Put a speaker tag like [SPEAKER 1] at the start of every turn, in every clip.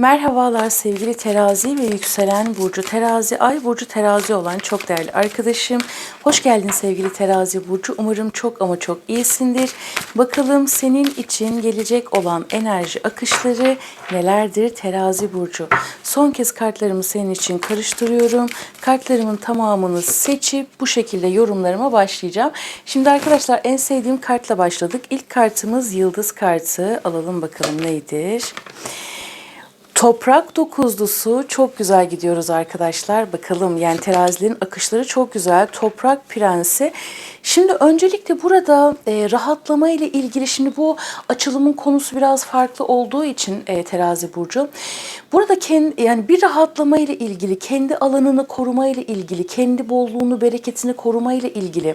[SPEAKER 1] Merhabalar sevgili terazi ve yükselen burcu terazi, ay burcu terazi olan çok değerli arkadaşım. Hoş geldin sevgili terazi burcu. Umarım çok ama çok iyisindir. Bakalım senin için gelecek olan enerji akışları nelerdir terazi burcu? Son kez kartlarımı senin için karıştırıyorum. Kartlarımın tamamını seçip bu şekilde yorumlarıma başlayacağım. Şimdi arkadaşlar en sevdiğim kartla başladık. İlk kartımız yıldız kartı. Alalım bakalım neydir? Toprak dokuzlusu çok güzel gidiyoruz arkadaşlar. Bakalım yani terazilerin akışları çok güzel. Toprak prensi. Şimdi öncelikle burada e, rahatlama ile ilgili şimdi bu açılımın konusu biraz farklı olduğu için e, terazi burcu. Burada kendi, yani bir rahatlama ile ilgili, kendi alanını koruma ile ilgili, kendi bolluğunu, bereketini koruma ile ilgili,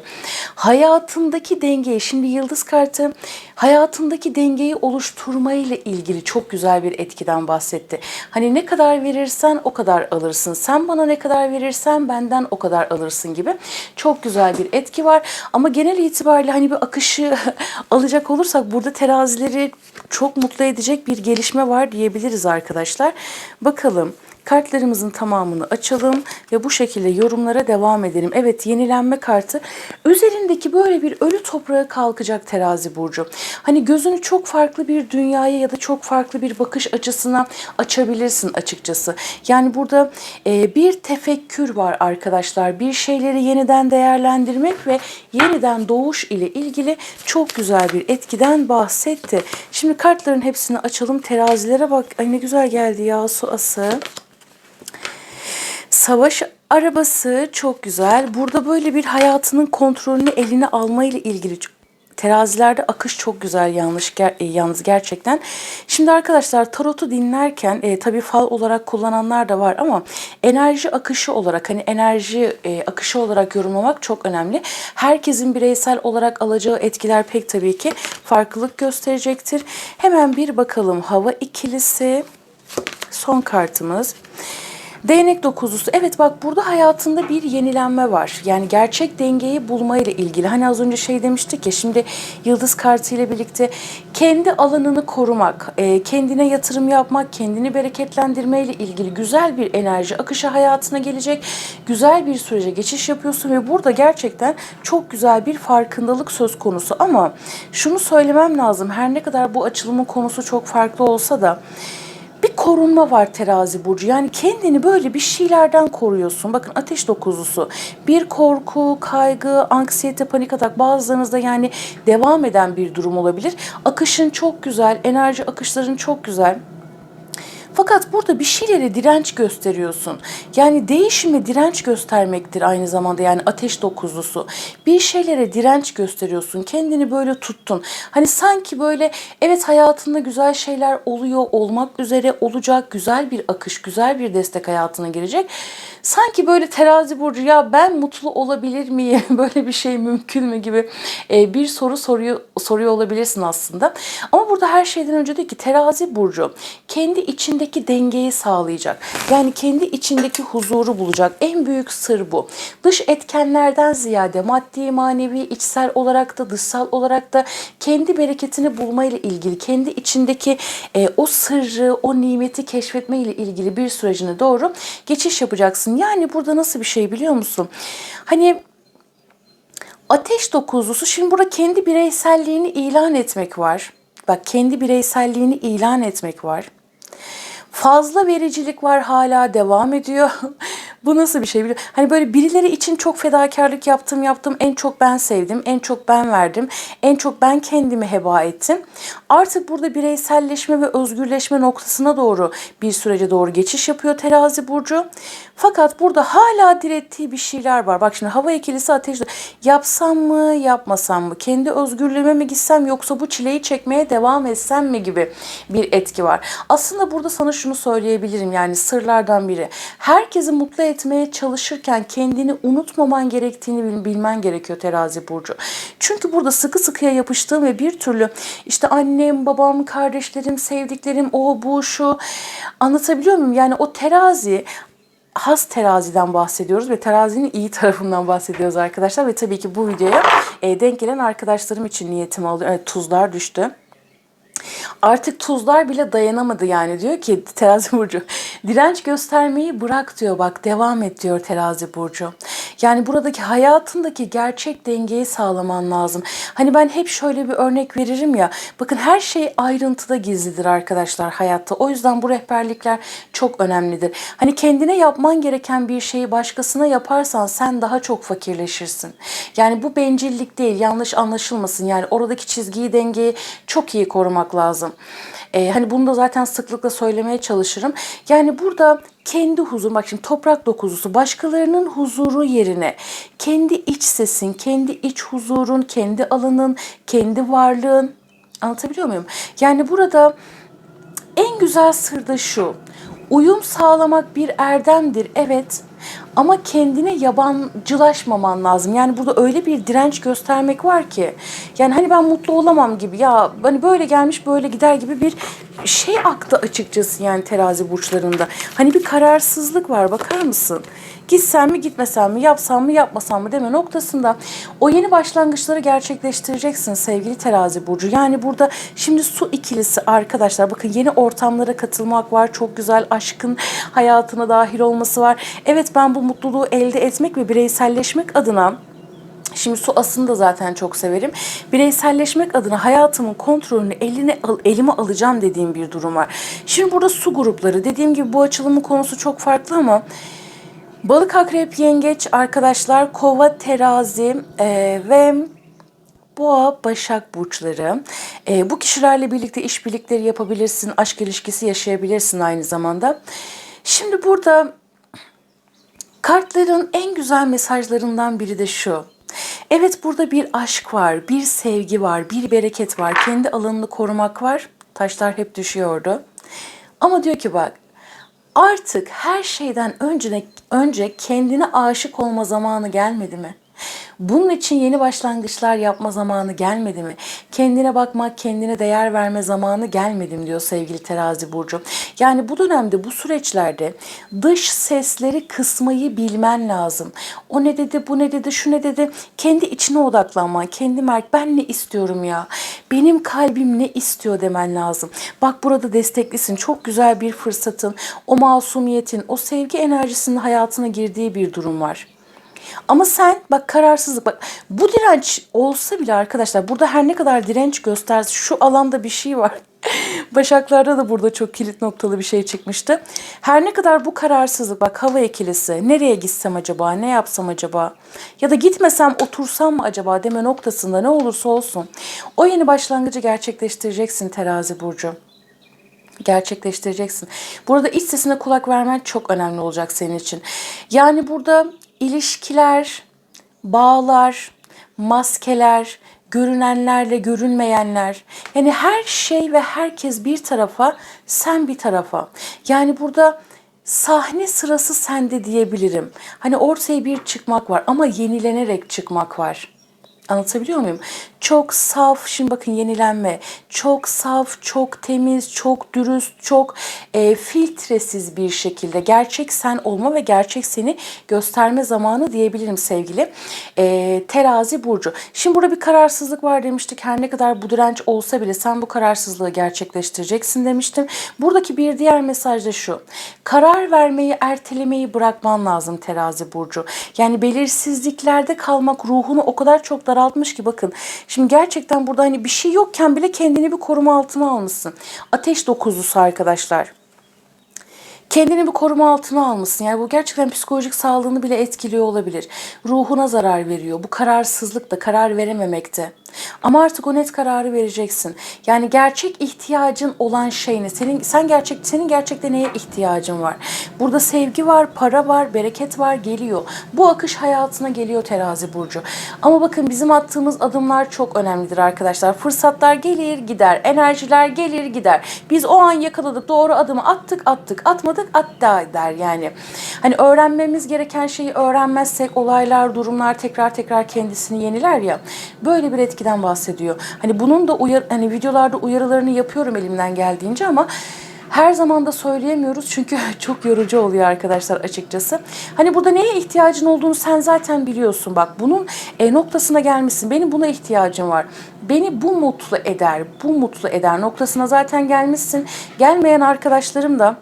[SPEAKER 1] hayatındaki dengeyi, şimdi yıldız kartı hayatındaki dengeyi oluşturma ile ilgili çok güzel bir etkiden bahsetti. Hani ne kadar verirsen o kadar alırsın. Sen bana ne kadar verirsen benden o kadar alırsın gibi. Çok güzel bir etki var. Ama genel itibariyle hani bir akışı alacak olursak burada terazileri çok mutlu edecek bir gelişme var diyebiliriz arkadaşlar. Bakalım kartlarımızın tamamını açalım ve bu şekilde yorumlara devam edelim. Evet yenilenme kartı üzerindeki böyle bir ölü toprağa kalkacak terazi burcu. Hani gözünü çok farklı bir dünyaya ya da çok farklı bir bakış açısına açabilirsin açıkçası. Yani burada e, bir tefekkür var arkadaşlar. Bir şeyleri yeniden değerlendirmek ve yeniden doğuş ile ilgili çok güzel bir etkiden bahsetti. Şimdi kartların hepsini açalım. Terazilere bak. Ay ne güzel geldi ya su ası. Savaş arabası çok güzel. Burada böyle bir hayatının kontrolünü eline alma ile ilgili terazilerde akış çok güzel yanlış ger, e, yalnız gerçekten. Şimdi arkadaşlar tarotu dinlerken e, tabii fal olarak kullananlar da var ama enerji akışı olarak hani enerji e, akışı olarak yorumlamak çok önemli. Herkesin bireysel olarak alacağı etkiler pek tabii ki farklılık gösterecektir. Hemen bir bakalım hava ikilisi son kartımız. Değnek dokuzlusu. Evet bak burada hayatında bir yenilenme var. Yani gerçek dengeyi bulma ile ilgili. Hani az önce şey demiştik ya şimdi yıldız kartı ile birlikte kendi alanını korumak, e, kendine yatırım yapmak, kendini bereketlendirme ile ilgili güzel bir enerji akışı hayatına gelecek. Güzel bir sürece geçiş yapıyorsun ve burada gerçekten çok güzel bir farkındalık söz konusu. Ama şunu söylemem lazım. Her ne kadar bu açılımın konusu çok farklı olsa da bir korunma var terazi burcu. Yani kendini böyle bir şeylerden koruyorsun. Bakın ateş dokuzlusu. Bir korku, kaygı, anksiyete, panik atak bazılarınızda yani devam eden bir durum olabilir. Akışın çok güzel, enerji akışların çok güzel. Fakat burada bir şeylere direnç gösteriyorsun. Yani değişime direnç göstermektir aynı zamanda yani ateş dokuzlusu. Bir şeylere direnç gösteriyorsun. Kendini böyle tuttun. Hani sanki böyle evet hayatında güzel şeyler oluyor, olmak üzere olacak güzel bir akış, güzel bir destek hayatına girecek. Sanki böyle terazi burcu ya ben mutlu olabilir miyim? Böyle bir şey mümkün mü gibi e, bir soru soruyor, soruyor olabilirsin aslında. Ama burada her şeyden önce diyor ki terazi burcu kendi içindeki dengeyi sağlayacak. Yani kendi içindeki huzuru bulacak. En büyük sır bu. Dış etkenlerden ziyade maddi, manevi, içsel olarak da dışsal olarak da kendi bereketini bulma ile ilgili, kendi içindeki e, o sırrı, o nimeti keşfetme ile ilgili bir sürecine doğru geçiş yapacaksın. Yani burada nasıl bir şey biliyor musun? Hani ateş dokuzlusu şimdi burada kendi bireyselliğini ilan etmek var. Bak kendi bireyselliğini ilan etmek var. Fazla vericilik var hala devam ediyor. Bu nasıl bir şey biliyor? Hani böyle birileri için çok fedakarlık yaptım yaptım. En çok ben sevdim. En çok ben verdim. En çok ben kendimi heba ettim. Artık burada bireyselleşme ve özgürleşme noktasına doğru bir sürece doğru geçiş yapıyor terazi burcu. Fakat burada hala direttiği bir şeyler var. Bak şimdi hava ikilisi ateşli. Yapsam mı yapmasam mı? Kendi özgürlüğüme mi gitsem yoksa bu çileyi çekmeye devam etsem mi gibi bir etki var. Aslında burada sana şunu söyleyebilirim yani sırlardan biri. Herkesi mutlu etmeye çalışırken kendini unutmaman gerektiğini bilmen gerekiyor terazi burcu. Çünkü burada sıkı sıkıya yapıştığım ve bir türlü işte annem, babam, kardeşlerim, sevdiklerim, o bu şu anlatabiliyor muyum? Yani o terazi has teraziden bahsediyoruz ve terazinin iyi tarafından bahsediyoruz arkadaşlar. Ve tabii ki bu videoya e, denk gelen arkadaşlarım için niyetimi alıyor. Evet tuzlar düştü. Artık tuzlar bile dayanamadı yani diyor ki terazi burcu direnç göstermeyi bırak diyor bak devam et diyor terazi burcu. Yani buradaki hayatındaki gerçek dengeyi sağlaman lazım. Hani ben hep şöyle bir örnek veririm ya bakın her şey ayrıntıda gizlidir arkadaşlar hayatta. O yüzden bu rehberlikler çok önemlidir. Hani kendine yapman gereken bir şeyi başkasına yaparsan sen daha çok fakirleşirsin. Yani bu bencillik değil yanlış anlaşılmasın. Yani oradaki çizgiyi dengeyi çok iyi korumak lazım. Ee, hani bunu da zaten sıklıkla söylemeye çalışırım. Yani burada kendi huzur, bak şimdi toprak dokuzusu başkalarının huzuru yerine kendi iç sesin, kendi iç huzurun, kendi alanın, kendi varlığın anlatabiliyor muyum? Yani burada en güzel sır da şu. Uyum sağlamak bir erdemdir evet ama kendine yabancılaşmaman lazım. Yani burada öyle bir direnç göstermek var ki yani hani ben mutlu olamam gibi ya hani böyle gelmiş böyle gider gibi bir şey aktı açıkçası yani terazi burçlarında. Hani bir kararsızlık var bakar mısın? Gitsem mi gitmesem mi yapsam mı yapmasam mı deme noktasında o yeni başlangıçları gerçekleştireceksin sevgili terazi burcu. Yani burada şimdi su ikilisi arkadaşlar bakın yeni ortamlara katılmak var. Çok güzel aşkın hayatına dahil olması var. Evet ben bu mutluluğu elde etmek ve bireyselleşmek adına Şimdi su asını da zaten çok severim. Bireyselleşmek adına hayatımın kontrolünü eline al, elime alacağım dediğim bir durum var. Şimdi burada su grupları dediğim gibi bu açılımın konusu çok farklı ama balık akrep yengeç arkadaşlar kova terazi e, ve Boğa, Başak burçları. E, bu kişilerle birlikte işbirlikleri yapabilirsin, aşk ilişkisi yaşayabilirsin aynı zamanda. Şimdi burada kartların en güzel mesajlarından biri de şu. Evet burada bir aşk var, bir sevgi var, bir bereket var, kendi alanını korumak var. Taşlar hep düşüyordu. Ama diyor ki bak artık her şeyden önce, önce kendine aşık olma zamanı gelmedi mi? Bunun için yeni başlangıçlar yapma zamanı gelmedi mi? Kendine bakmak, kendine değer verme zamanı gelmedi mi diyor sevgili terazi burcu. Yani bu dönemde, bu süreçlerde dış sesleri kısmayı bilmen lazım. O ne dedi, bu ne dedi, şu ne dedi. Kendi içine odaklanman, kendi merk ben ne istiyorum ya? Benim kalbim ne istiyor demen lazım. Bak burada desteklisin. Çok güzel bir fırsatın, o masumiyetin, o sevgi enerjisinin hayatına girdiği bir durum var. Ama sen bak kararsızlık bak bu direnç olsa bile arkadaşlar burada her ne kadar direnç gösterse şu alanda bir şey var. Başaklarda da burada çok kilit noktalı bir şey çıkmıştı. Her ne kadar bu kararsızlık bak hava ikilisi nereye gitsem acaba ne yapsam acaba ya da gitmesem otursam mı acaba deme noktasında ne olursa olsun o yeni başlangıcı gerçekleştireceksin terazi burcu gerçekleştireceksin. Burada iç sesine kulak vermen çok önemli olacak senin için. Yani burada ilişkiler, bağlar, maskeler, görünenlerle görünmeyenler. Yani her şey ve herkes bir tarafa, sen bir tarafa. Yani burada sahne sırası sende diyebilirim. Hani ortaya bir çıkmak var ama yenilenerek çıkmak var. Anlatabiliyor muyum? Çok saf, şimdi bakın yenilenme. Çok saf, çok temiz, çok dürüst, çok e, filtresiz bir şekilde gerçek sen olma ve gerçek seni gösterme zamanı diyebilirim sevgili e, terazi burcu. Şimdi burada bir kararsızlık var demiştik. Her ne kadar bu direnç olsa bile sen bu kararsızlığı gerçekleştireceksin demiştim. Buradaki bir diğer mesaj da şu. Karar vermeyi, ertelemeyi bırakman lazım terazi burcu. Yani belirsizliklerde kalmak ruhunu o kadar çok daraltmış ki bakın. Şimdi gerçekten burada hani bir şey yokken bile kendini bir koruma altına almışsın. Ateş dokuzlusu arkadaşlar. Kendini bir koruma altına almışsın. Yani bu gerçekten psikolojik sağlığını bile etkiliyor olabilir. Ruhuna zarar veriyor. Bu kararsızlık da karar verememekte. Ama artık o net kararı vereceksin. Yani gerçek ihtiyacın olan şey ne? Senin sen gerçek senin gerçekten neye ihtiyacın var? Burada sevgi var, para var, bereket var geliyor. Bu akış hayatına geliyor terazi burcu. Ama bakın bizim attığımız adımlar çok önemlidir arkadaşlar. Fırsatlar gelir gider, enerjiler gelir gider. Biz o an yakaladık, doğru adımı attık, attık, atmadık, hatta der yani. Hani öğrenmemiz gereken şeyi öğrenmezsek olaylar, durumlar tekrar tekrar kendisini yeniler ya. Böyle bir etki etkiden bahsediyor. Hani bunun da uyar hani videolarda uyarılarını yapıyorum elimden geldiğince ama her zaman da söyleyemiyoruz çünkü çok yorucu oluyor arkadaşlar açıkçası. Hani burada neye ihtiyacın olduğunu sen zaten biliyorsun. Bak bunun e, noktasına gelmişsin. Benim buna ihtiyacım var. beni bu mutlu eder, bu mutlu eder noktasına zaten gelmişsin. Gelmeyen arkadaşlarım da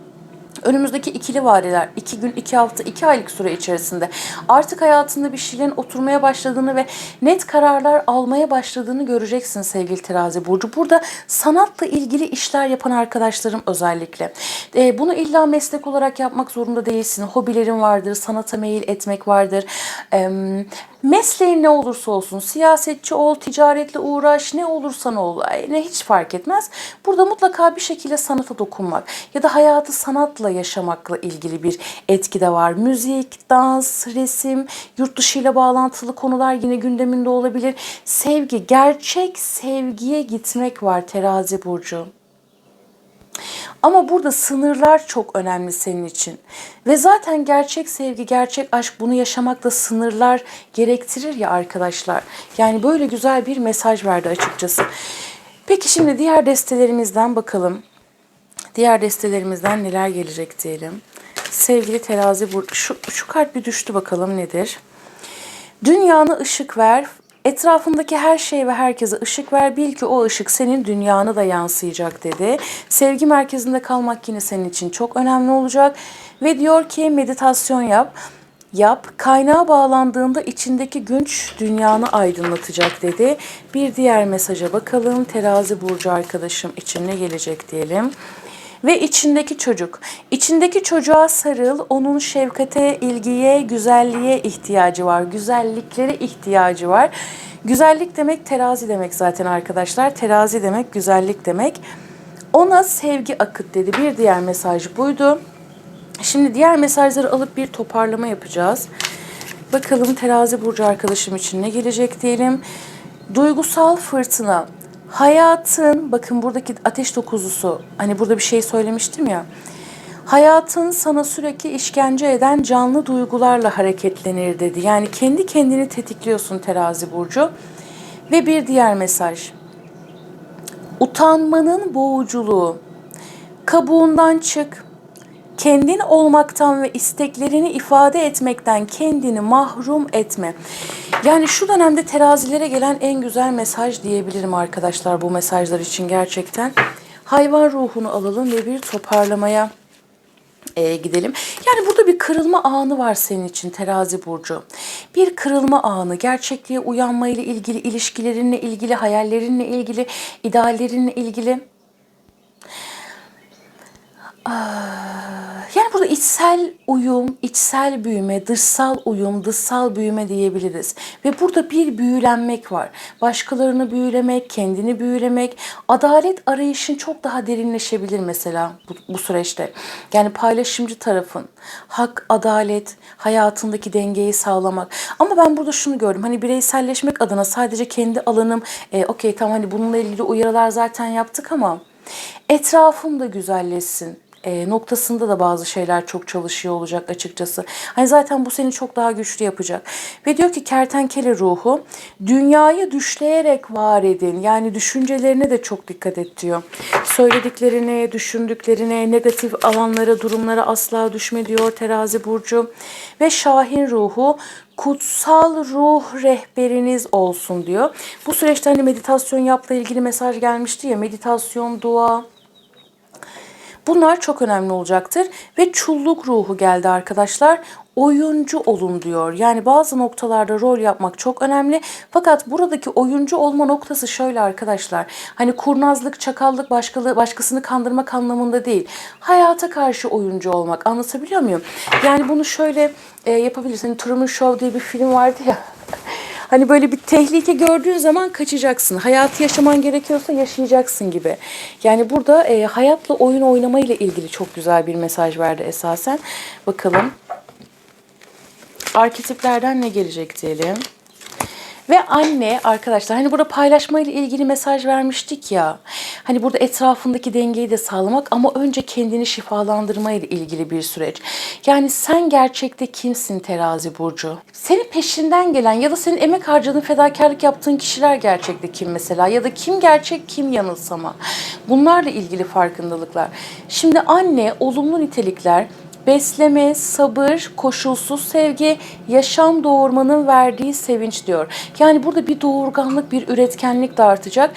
[SPEAKER 1] önümüzdeki ikili vadeler, iki gün, iki hafta, iki aylık süre içerisinde artık hayatında bir şeylerin oturmaya başladığını ve net kararlar almaya başladığını göreceksin sevgili terazi burcu. Burada sanatla ilgili işler yapan arkadaşlarım özellikle. Ee, bunu illa meslek olarak yapmak zorunda değilsin. Hobilerin vardır, sanata meyil etmek vardır. Ee, mesleğin ne olursa olsun, siyasetçi ol, ticaretle uğraş, ne olursan ol, ne hiç fark etmez. Burada mutlaka bir şekilde sanata dokunmak ya da hayatı sanatla yaşamakla ilgili bir etki de var. Müzik, dans, resim, yurt dışı ile bağlantılı konular yine gündeminde olabilir. Sevgi, gerçek sevgiye gitmek var terazi burcu. Ama burada sınırlar çok önemli senin için. Ve zaten gerçek sevgi, gerçek aşk bunu yaşamakta sınırlar gerektirir ya arkadaşlar. Yani böyle güzel bir mesaj verdi açıkçası. Peki şimdi diğer destelerimizden bakalım. Diğer destelerimizden neler gelecek diyelim. Sevgili terazi bu şu, şu kart bir düştü bakalım nedir? Dünyana ışık ver. Etrafındaki her şey ve herkese ışık ver. Bil ki o ışık senin dünyanı da yansıyacak dedi. Sevgi merkezinde kalmak yine senin için çok önemli olacak. Ve diyor ki meditasyon yap. Yap. Kaynağa bağlandığında içindeki güç dünyanı aydınlatacak dedi. Bir diğer mesaja bakalım. Terazi burcu arkadaşım için ne gelecek diyelim ve içindeki çocuk. İçindeki çocuğa sarıl, onun şefkate, ilgiye, güzelliğe ihtiyacı var. Güzelliklere ihtiyacı var. Güzellik demek terazi demek zaten arkadaşlar. Terazi demek güzellik demek. Ona sevgi akıt dedi. Bir diğer mesaj buydu. Şimdi diğer mesajları alıp bir toparlama yapacağız. Bakalım terazi burcu arkadaşım için ne gelecek diyelim. Duygusal fırtına. Hayatın, bakın buradaki ateş dokuzusu, hani burada bir şey söylemiştim ya. Hayatın sana sürekli işkence eden canlı duygularla hareketlenir dedi. Yani kendi kendini tetikliyorsun terazi burcu. Ve bir diğer mesaj. Utanmanın boğuculuğu. Kabuğundan çık. Kendin olmaktan ve isteklerini ifade etmekten kendini mahrum etme. Yani şu dönemde terazilere gelen en güzel mesaj diyebilirim arkadaşlar bu mesajlar için gerçekten. Hayvan ruhunu alalım ve bir toparlamaya e, gidelim. Yani burada bir kırılma anı var senin için terazi burcu. Bir kırılma anı, gerçekliğe uyanma ile ilgili, ilişkilerinle ilgili, hayallerinle ilgili, ideallerinle ilgili. Yani burada içsel uyum, içsel büyüme, dışsal uyum, dışsal büyüme diyebiliriz. Ve burada bir büyülenmek var. Başkalarını büyülemek, kendini büyülemek, adalet arayışın çok daha derinleşebilir mesela bu, bu süreçte. Yani paylaşımcı tarafın, hak, adalet, hayatındaki dengeyi sağlamak. Ama ben burada şunu gördüm. Hani bireyselleşmek adına sadece kendi alanım, e, okey tamam hani bununla ilgili uyarılar zaten yaptık ama etrafım da güzelleşsin e, noktasında da bazı şeyler çok çalışıyor olacak açıkçası. Hani zaten bu seni çok daha güçlü yapacak. Ve diyor ki kertenkele ruhu dünyayı düşleyerek var edin. Yani düşüncelerine de çok dikkat et diyor. Söylediklerine, düşündüklerine, negatif alanlara, durumlara asla düşme diyor terazi burcu. Ve şahin ruhu kutsal ruh rehberiniz olsun diyor. Bu süreçte hani meditasyon yapla ilgili mesaj gelmişti ya meditasyon, dua, Bunlar çok önemli olacaktır. Ve çulluk ruhu geldi arkadaşlar. Oyuncu olun diyor. Yani bazı noktalarda rol yapmak çok önemli. Fakat buradaki oyuncu olma noktası şöyle arkadaşlar. Hani kurnazlık, çakallık, başkalı, başkasını kandırmak anlamında değil. Hayata karşı oyuncu olmak. Anlatabiliyor muyum? Yani bunu şöyle e, yapabilirsin. Hani Truman Show diye bir film vardı ya. Hani böyle bir tehlike gördüğün zaman kaçacaksın. Hayatı yaşaman gerekiyorsa yaşayacaksın gibi. Yani burada e, hayatla oyun oynama ile ilgili çok güzel bir mesaj verdi esasen. Bakalım. Arketiplerden ne gelecek diyelim. Ve anne arkadaşlar hani burada paylaşma ile ilgili mesaj vermiştik ya. Hani burada etrafındaki dengeyi de sağlamak ama önce kendini şifalandırma ile ilgili bir süreç. Yani sen gerçekte kimsin terazi burcu? Senin peşinden gelen ya da senin emek harcadığın fedakarlık yaptığın kişiler gerçekte kim mesela? Ya da kim gerçek kim yanılsama? Bunlarla ilgili farkındalıklar. Şimdi anne olumlu nitelikler Besleme, sabır, koşulsuz sevgi, yaşam doğurmanın verdiği sevinç diyor. Yani burada bir doğurganlık, bir üretkenlik de artacak.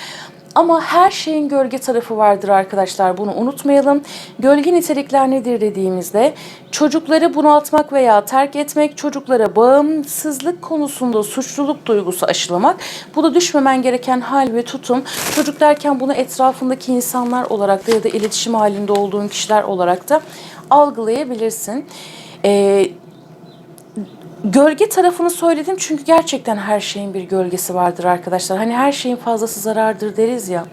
[SPEAKER 1] Ama her şeyin gölge tarafı vardır arkadaşlar. Bunu unutmayalım. Gölge nitelikler nedir dediğimizde çocukları bunaltmak veya terk etmek, çocuklara bağımsızlık konusunda suçluluk duygusu aşılamak. Bu da düşmemen gereken hal ve tutum. Çocuk derken bunu etrafındaki insanlar olarak da ya da iletişim halinde olduğun kişiler olarak da algılayabilirsin. Ee, Gölge tarafını söyledim çünkü gerçekten her şeyin bir gölgesi vardır arkadaşlar. Hani her şeyin fazlası zarardır deriz ya.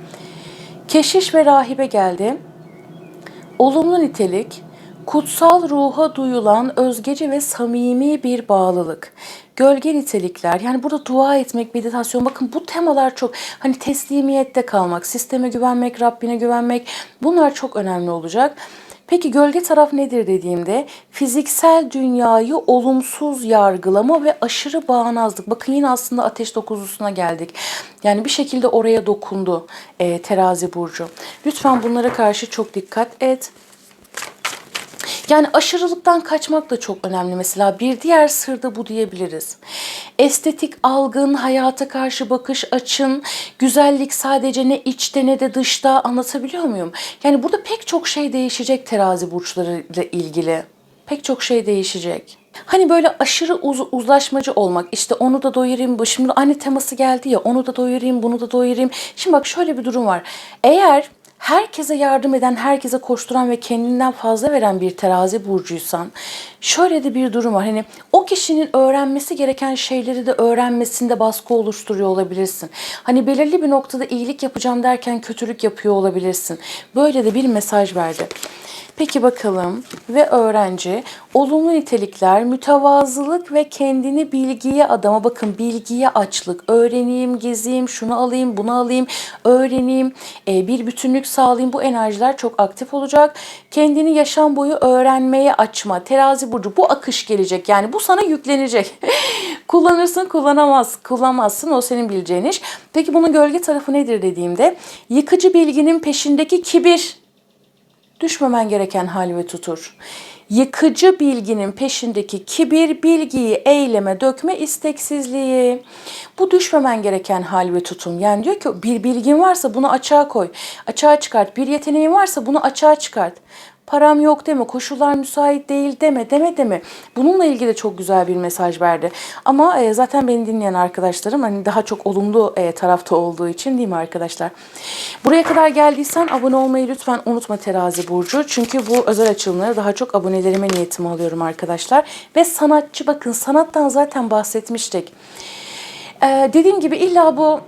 [SPEAKER 1] Keşiş ve rahibe geldi. Olumlu nitelik, kutsal ruha duyulan özgeci ve samimi bir bağlılık. Gölge nitelikler yani burada dua etmek, meditasyon bakın bu temalar çok hani teslimiyette kalmak, sisteme güvenmek, Rabbine güvenmek bunlar çok önemli olacak. Peki gölge taraf nedir dediğimde fiziksel dünyayı olumsuz yargılama ve aşırı bağnazlık. Bakın yine aslında ateş dokuzlusuna geldik. Yani bir şekilde oraya dokundu e, terazi burcu. Lütfen bunlara karşı çok dikkat et. Yani aşırılıktan kaçmak da çok önemli. Mesela bir diğer sır da bu diyebiliriz. Estetik algın, hayata karşı bakış açın, güzellik sadece ne içte ne de dışta anlatabiliyor muyum? Yani burada pek çok şey değişecek terazi burçlarıyla ilgili. Pek çok şey değişecek. Hani böyle aşırı uz uzlaşmacı olmak işte onu da doyurayım bu şimdi anne teması geldi ya onu da doyurayım bunu da doyurayım. Şimdi bak şöyle bir durum var. Eğer herkese yardım eden, herkese koşturan ve kendinden fazla veren bir terazi burcuysan şöyle de bir durum var. Hani o kişinin öğrenmesi gereken şeyleri de öğrenmesinde baskı oluşturuyor olabilirsin. Hani belirli bir noktada iyilik yapacağım derken kötülük yapıyor olabilirsin. Böyle de bir mesaj verdi. Peki bakalım. Ve öğrenci olumlu nitelikler mütevazılık ve kendini bilgiye adama bakın bilgiye açlık öğreneyim gezeyim şunu alayım bunu alayım öğreneyim e, bir bütünlük sağlayayım bu enerjiler çok aktif olacak. Kendini yaşam boyu öğrenmeye açma terazi burcu bu akış gelecek. Yani bu sana yüklenecek. Kullanırsın kullanamaz kullanmazsın o senin bileceğin iş. Peki bunun gölge tarafı nedir dediğimde yıkıcı bilginin peşindeki kibir düşmemen gereken hal ve tutur. Yıkıcı bilginin peşindeki kibir, bilgiyi eyleme dökme isteksizliği. Bu düşmemen gereken hal ve tutum. Yani diyor ki bir bilgin varsa bunu açığa koy. Açığa çıkart. Bir yeteneğin varsa bunu açığa çıkart param yok deme, koşullar müsait değil deme, deme deme. Bununla ilgili çok güzel bir mesaj verdi. Ama e, zaten beni dinleyen arkadaşlarım hani daha çok olumlu e, tarafta olduğu için değil mi arkadaşlar? Buraya kadar geldiysen abone olmayı lütfen unutma Terazi Burcu. Çünkü bu özel açılımları daha çok abonelerime niyetimi alıyorum arkadaşlar. Ve sanatçı bakın sanattan zaten bahsetmiştik. Ee, dediğim gibi illa bu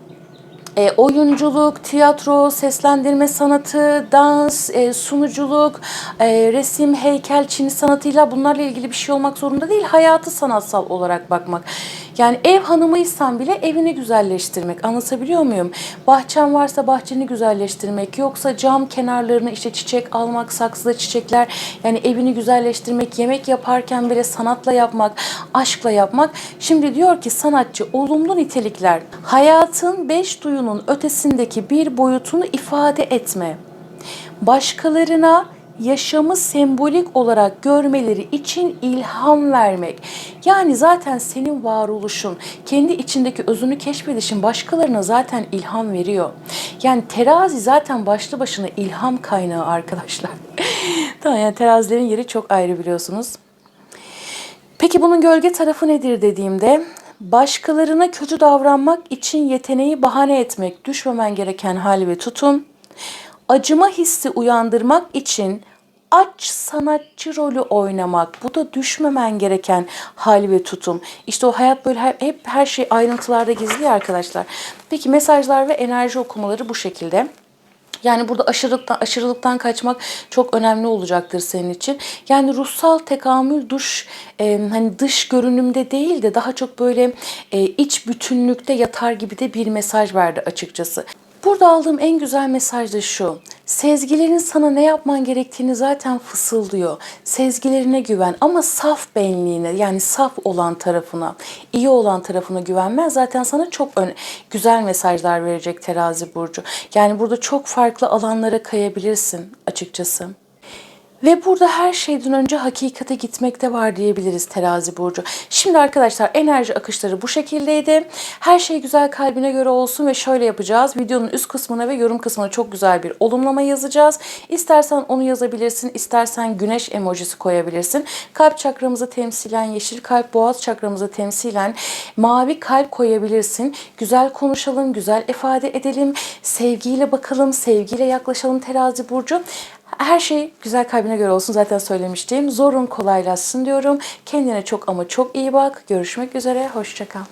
[SPEAKER 1] e, oyunculuk, tiyatro, seslendirme sanatı, dans, e, sunuculuk, e, resim, heykel, çini sanatıyla bunlarla ilgili bir şey olmak zorunda değil. Hayatı sanatsal olarak bakmak. Yani ev hanımıysan bile evini güzelleştirmek. Anlatabiliyor muyum? Bahçen varsa bahçeni güzelleştirmek. Yoksa cam kenarlarını işte çiçek almak, saksıda çiçekler. Yani evini güzelleştirmek, yemek yaparken bile sanatla yapmak, aşkla yapmak. Şimdi diyor ki sanatçı olumlu nitelikler. Hayatın beş duyunun ötesindeki bir boyutunu ifade etme. Başkalarına yaşamı sembolik olarak görmeleri için ilham vermek. Yani zaten senin varoluşun, kendi içindeki özünü keşfedişin başkalarına zaten ilham veriyor. Yani terazi zaten başlı başına ilham kaynağı arkadaşlar. tamam yani terazilerin yeri çok ayrı biliyorsunuz. Peki bunun gölge tarafı nedir dediğimde başkalarına kötü davranmak için yeteneği bahane etmek, düşmemen gereken hal ve tutum, acıma hissi uyandırmak için aç sanatçı rolü oynamak. Bu da düşmemen gereken hal ve tutum. İşte o hayat böyle her, hep her şey ayrıntılarda gizli arkadaşlar. Peki mesajlar ve enerji okumaları bu şekilde. Yani burada aşırılıktan, aşırılıktan kaçmak çok önemli olacaktır senin için. Yani ruhsal tekamül duş e, hani dış görünümde değil de daha çok böyle e, iç bütünlükte yatar gibi de bir mesaj verdi açıkçası. Burada aldığım en güzel mesaj da şu. Sezgilerin sana ne yapman gerektiğini zaten fısıldıyor. Sezgilerine güven ama saf benliğine yani saf olan tarafına, iyi olan tarafına güvenmez. Zaten sana çok güzel mesajlar verecek terazi burcu. Yani burada çok farklı alanlara kayabilirsin açıkçası. Ve burada her şeyden önce hakikate gitmekte var diyebiliriz terazi burcu. Şimdi arkadaşlar enerji akışları bu şekildeydi. Her şey güzel kalbine göre olsun ve şöyle yapacağız. Videonun üst kısmına ve yorum kısmına çok güzel bir olumlama yazacağız. İstersen onu yazabilirsin, istersen güneş emojisi koyabilirsin. Kalp çakramızı temsilen yeşil kalp, boğaz çakramızı temsilen mavi kalp koyabilirsin. Güzel konuşalım, güzel ifade edelim, sevgiyle bakalım, sevgiyle yaklaşalım terazi burcu. Her şey güzel kalbine göre olsun zaten söylemiştim. Zorun kolaylaşsın diyorum. Kendine çok ama çok iyi bak. Görüşmek üzere. Hoşçakal.